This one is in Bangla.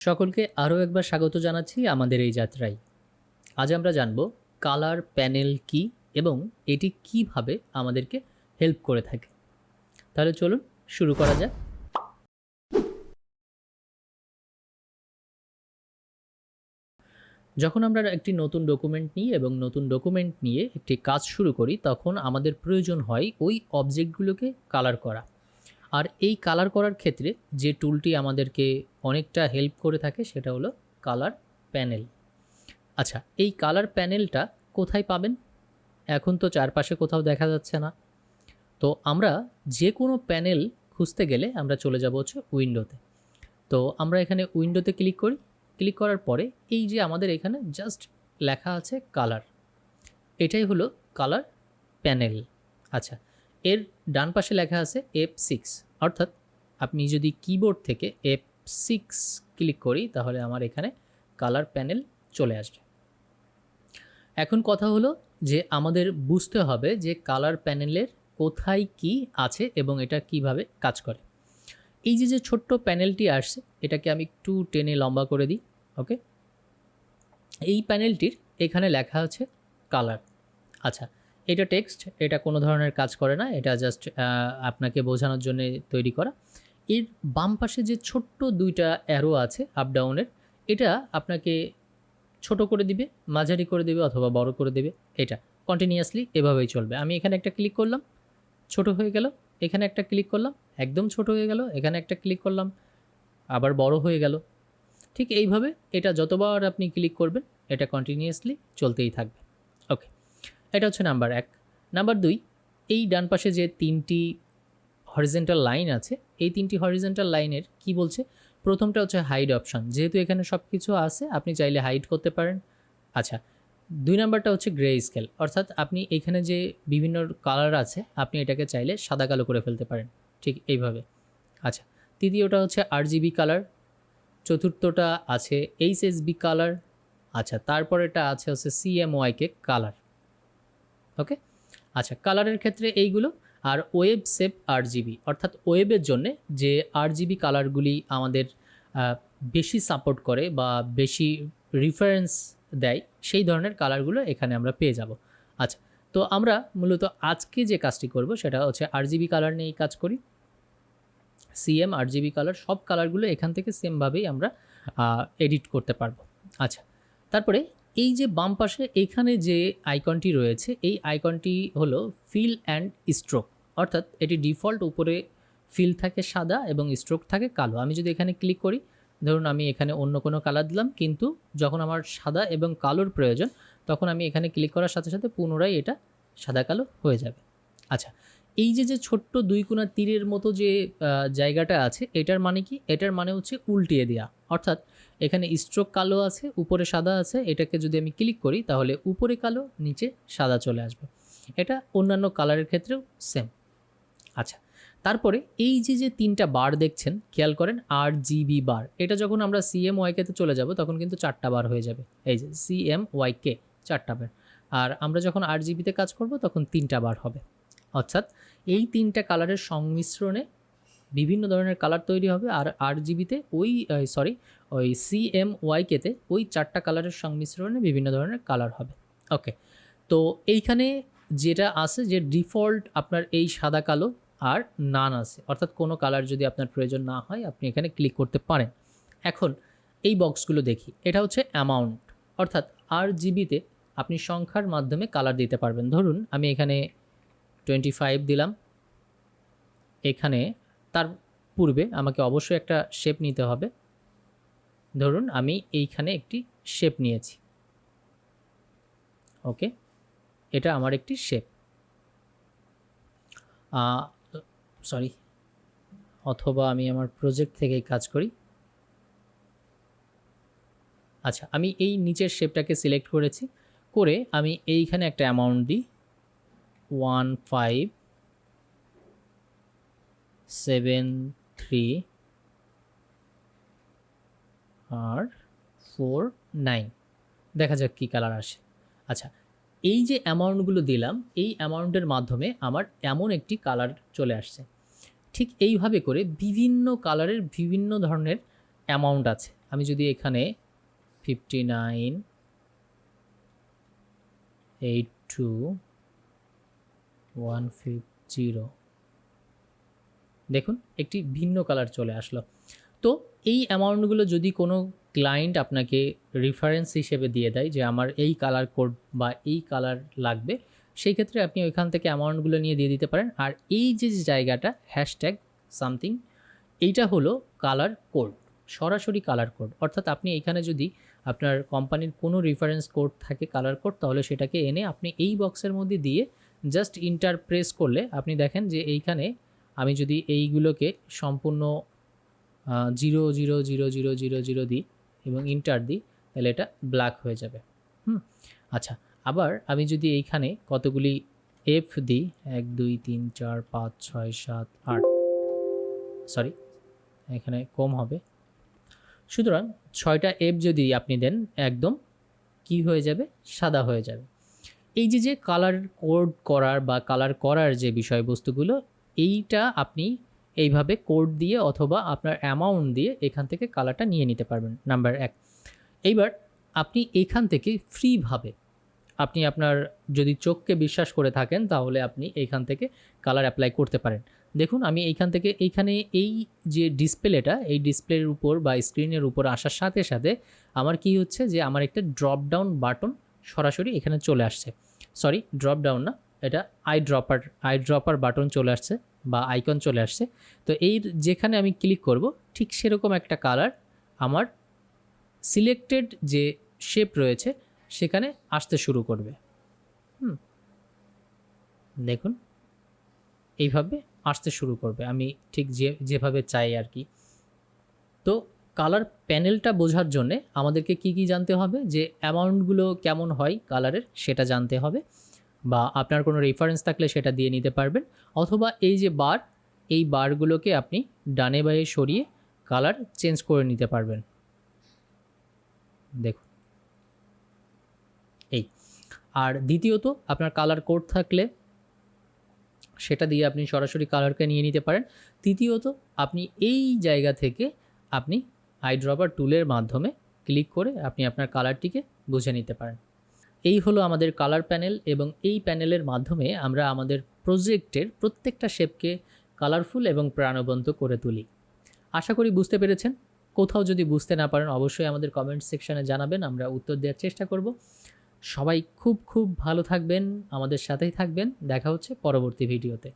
সকলকে আরও একবার স্বাগত জানাচ্ছি আমাদের এই যাত্রায়। আজ আমরা জানব কালার প্যানেল কি এবং এটি কীভাবে আমাদেরকে হেল্প করে থাকে। তাহলে চলুন শুরু করা যাক। যখন আমরা একটি নতুন ডকুমেন্ট নিই এবং নতুন ডকুমেন্ট নিয়ে একটি কাজ শুরু করি, তখন আমাদের প্রয়োজন হয় ওই অবজেক্টগুলোকে কালার করা। আর এই কালার করার ক্ষেত্রে যে টুলটি আমাদেরকে অনেকটা হেল্প করে থাকে সেটা হলো কালার প্যানেল আচ্ছা এই কালার প্যানেলটা কোথায় পাবেন? এখন তো চারপাশে কোথাও দেখা যাচ্ছে না। তো আমরা যে কোনো প্যানেল খুঁজতে গেলে আমরা চলে যাব হচ্ছে উইন্ডোতে তো। আমরা এখানে উইন্ডোতে ক্লিক করি। ক্লিক করার পরে এই যে আমাদের এখানে জাস্ট লেখা আছে কালার এটাই হলো কালার প্যানেল আচ্ছা এর ডান পাশে লেখা আছে এফ সিক্স অর্থাৎ আপনি যদি কিবোর্ড থেকে এফ সিক্স ক্লিক করি, তাহলে আমার এখানে কালার প্যানেল চলে আসবে। এখন কথা হলো যে আমাদের বুঝতে হবে যে কালার প্যানেলের কোথায় কি আছে এবং এটা কীভাবে কাজ করে। এই যে যে ছোট্ট প্যানেলটি আসছে, এটাকে আমি একটু টেনে লম্বা করে দিই ওকে এই প্যানেলটির এখানে লেখা আছে কালার আচ্ছা এটা টেক্সট, এটা কোনো ধরনের কাজ করে না, এটা জাস্ট আপনাকে বোঝানোর জন্য তৈরি করা। এর বাম পাশে যে ছোট্ট দুইটা অ্যারো আছে আপ ডাউনের এটা আপনাকে ছোট করে দিবে, মাঝারি করে দেবে অথবা বড় করে দেবে, এটা। কন্টিনিউয়াসলি এভাবেই চলবে। আমি এখানে একটা ক্লিক করলাম, ছোট হয়ে গেল, এখানে একটা ক্লিক করলাম, একদম ছোট হয়ে গেল, এখানে একটা ক্লিক করলাম, আবার বড় হয়ে গেল। ঠিক এইভাবে এটা যতবার আপনি ক্লিক করবেন, এটা কন্টিনিউয়াসলি চলতেই থাকবে। ওকে এটা হচ্ছে নাম্বার এক। নাম্বার দুই, এই ডান পাশে যে তিনটি হরিজেন্টাল লাইন আছে, এই তিনটি হরিজেন্টাল লাইনের কি বলছে? প্রথমটা হচ্ছে হাইড অপশান যেহেতু এখানে সব কিছু আছে, আপনি চাইলে হাইড করতে পারেন। আচ্ছা দুই নাম্বারটা হচ্ছে গ্রে স্কেল অর্থাৎ আপনি এখানে যে বিভিন্ন কালার আছে, আপনি এটাকে চাইলে সাদা কালো করে ফেলতে পারেন। ঠিক এইভাবে। আচ্ছা তৃতীয়টা হচ্ছে আর জিবি কালার চতুর্থটা আছে এইচ এস বি কালার আচ্ছা তারপরেটা আছে হচ্ছে সিএমওয়াইকে কালার ওকে আচ্ছা কালারের ক্ষেত্রে এইগুলো আর ওয়েব সেভ আর জিবি অর্থাৎ ওয়েবের জন্য যে আর জিবি কালারগুলি আমাদের বেশি সাপোর্ট করে বা বেশি রিফারেন্স দেয়, সেই ধরনের কালারগুলো এখানে আমরা পেয়ে যাব। আচ্ছা তো আমরা মূলত আজকে যে কাজটি করব সেটা হচ্ছে আর জিবি কালার নিয়েই কাজ করি। সিএম আর জিবি কালার সব কালারগুলো এখান থেকে সেমভাবেই আমরা এডিট করতে পারব। আচ্ছা তারপরে এই যে বাম পাশে এখানে যে আইকনটি রয়েছে, এই আইকনটি হলো ফিল অ্যান্ড স্ট্রোক অর্থাৎ এটি ডিফল্ট উপরে ফিল থাকে সাদা এবং স্ট্রোক থাকে কালো। আমি যদি এখানে ক্লিক করি, ধরুন আমি এখানে অন্য কোনো কালার দিলাম, কিন্তু যখন আমার সাদা এবং কালোর প্রয়োজন, তখন আমি এখানে ক্লিক করার সাথে সাথে পুনরায় এটা সাদা কালো হয়ে যাবে। আচ্ছা এই যে যে ছোট্ট দুই কোনা তীরের মতো যে জায়গাটা আছে, এটার মানে কি? এটার মানে হচ্ছে উল্টিয়ে দেওয়া অর্থাৎ এখানে স্ট্রোক কালো আছে, উপরে সাদা আছে, এটাকে যদি আমি ক্লিক করি তাহলে উপরে কালো, নিচে সাদা চলে আসবে। এটা অন্যান্য কালারের ক্ষেত্রেও সেম আচ্ছা তারপরে এই যে যে তিনটা বার দেখছেন, খেয়াল করেন আর জিবি বার এটা যখন আমরা সিএম ওয়াইকেতে চলে যাব, তখন কিন্তু চারটা বার হয়ে যাবে। এই যে সিএম ওয়াইকে চারটা বার আর আমরা যখন আর জিবিতে কাজ করব, তখন তিনটা বার হবে। অর্থাৎ এই তিনটা কালারের সংমিশ্রণে বিভিন্ন ধরনের কালার তৈরি হবে আর আর জিবিতে ওই সরি ওই সিএম ওয়াইকেতে ওই চারটা কালারের সংমিশ্রণে বিভিন্ন ধরনের কালার হবে। ওকে তো এইখানে যেটা আছে যে ডিফল্ট আপনার এই সাদা, কালো আর নান আছে। অর্থাৎ কোনো কালার যদি আপনার প্রয়োজন না হয়, আপনি এখানে ক্লিক করতে পারেন। এখন এই বক্সগুলো দেখি। এটা হচ্ছে অ্যামাউন্ট অর্থাৎ আর জিবিতে আপনি সংখ্যার মাধ্যমে কালার দিতে পারবেন। ধরুন, আমি এখানে টোয়েন্টি ফাইভ দিলাম। এখানে তার পূর্বে আমাকে অবশ্যই একটা শেপ নিতে হবে। ধরুন আমি এইখানে একটি শেপ নিয়েছি। ওকে এটা আমার একটি শেপ সরি অথবা আমি আমার প্রজেক্ট থেকেই কাজ করি। আচ্ছা আমি এই নিচের শেপটাকে সিলেক্ট করেছি। করে আমি এইখানে একটা অ্যামাউন্ট দিই। ওয়ান ফাইভ সেভেন থ্রি আর ফোর নাইন। দেখা যাক কী কালার আসে। আচ্ছা এই যে অ্যামাউন্টগুলো দিলাম, এই অ্যামাউন্টের মাধ্যমে আমার এমন একটি কালার চলে আসছে। ঠিক এইভাবে করে বিভিন্ন কালারের বিভিন্ন ধরনের অ্যামাউন্ট আছে। আমি যদি এখানে fifty nine, eight two, one five, zero দেখুন, একটি ভিন্ন কালার চলে আসলো। তো এই অ্যামাউন্টগুলো যদি কোনো ক্লায়েন্ট আপনাকে রেফারেন্স হিসেবে দিয়ে দেয় যে আমার এই কালার কোড বা এই কালার লাগবে, সেই ক্ষেত্রে আপনি ওইখান থেকে অ্যামাউন্টগুলো নিয়ে দিয়ে দিতে পারেন। আর এই যে জায়গাটা হ্যাশট্যাগ সামথিং এইটা হলো কালার কোড সরাসরি কালার কোড অর্থাৎ আপনি এখানে যদি আপনার কোম্পানির কোনো রেফারেন্স কোড থাকে কালার কোড তাহলে সেটাকে এনে আপনি এই বক্সের মধ্যে দিয়ে জাস্ট ইন্টার প্রেস করলে আপনি দেখেন যে এইখানে আমি যদি এইগুলোকে সম্পূর্ণ zero zero zero zero zero zero দিই এবং ইন্টার দিই, তাহলে এটা ব্ল্যাক হয়ে যাবে। হুম? আচ্ছা আবার আমি যদি এইখানে কতগুলি এফ দিই, এক, দুই, তিন, চার, পাঁচ, ছয়, সাত, আট, সরি, এখানে কম হবে। সুতরাং ছয়টা এফ যদি আপনি দেন, একদম কি হয়ে যাবে? সাদা হয়ে যাবে। এই যে যে কালার কোড করার বা কালার করার যে বিষয়বস্তুগুলো এইটা আপনি এইভাবে কোড দিয়ে অথবা আপনার অ্যামাউন্ট দিয়ে এখান থেকে কালারটা নিয়ে নিতে পারবেন নাম্বার এক। এইবার আপনি এখান থেকে ফ্রিভাবে আপনি আপনার যদি চোখকে বিশ্বাস করে থাকেন, তাহলে আপনি এইখান থেকে কালার অ্যাপ্লাই করতে পারেন। দেখুন, আমি এইখান থেকে এইখানে এই যে ডিসপ্লেটা এই ডিসপ্লের উপর বা স্ক্রিনের উপর আসার সাথে সাথে আমার কি হচ্ছে যে আমার একটা ড্রপ ডাউন বাটন সরাসরি এখানে চলে আসছে। সরি ড্রপ ডাউন না, এটা eye dropper eye dropper button চলে আসছে। বা আইকন চলে আসছে। তো এই যেখানে আমি ক্লিক করব, ঠিক সেরকম একটা কালার আমার সিলেক্টেড যে শেপ রয়েছে, সেখানে আসতে শুরু করবে। হুম। দেখুন, এইভাবে আসতে শুরু করবে। আমি ঠিক যে, যেভাবে চাই আর কি। তো কালার প্যানেলটা বোঝার জন্যে আমাদেরকে কি কি জানতে হবে? যে অ্যামাউন্টগুলো কেমন হয় কালারের সেটা জানতে হবে। বা আপনার কোনো রেফারেন্স থাকলে সেটা দিয়ে নিতে পারবেন। অথবা এই যে বার, এই বারগুলোকে আপনি ডানে বায়ে সরিয়ে কালার চেঞ্জ করে নিতে পারবেন। দেখুন। এই। আর দ্বিতীয়ত, আপনার কালার কোড থাকলে সেটা দিয়ে আপনি সরাসরি কালারকে নিয়ে নিতে পারেন। তৃতীয়ত, আপনি এই জায়গা থেকে আপনি আইড্রপার টুলের মাধ্যমে ক্লিক করে আপনি আপনার কালারটিকে বুঝে নিতে পারেন। এই হলো আমাদের কালার প্যানেল এবং এই প্যানেলের মাধ্যমে আমরা আমাদের প্রজেক্টের প্রত্যেকটা শেপকে কালারফুল এবং প্রাণবন্ত করে তুলি। আশা করি বুঝতে পেরেছেন। কোথাও যদি বুঝতে না পারেন, অবশ্যই আমাদের কমেন্ট সেকশানে জানাবেন, আমরা উত্তর দেওয়ার চেষ্টা করব। সবাই খুব খুব ভালো থাকবেন, আমাদের সাথেই থাকবেন। দেখা হচ্ছে পরবর্তী ভিডিওতে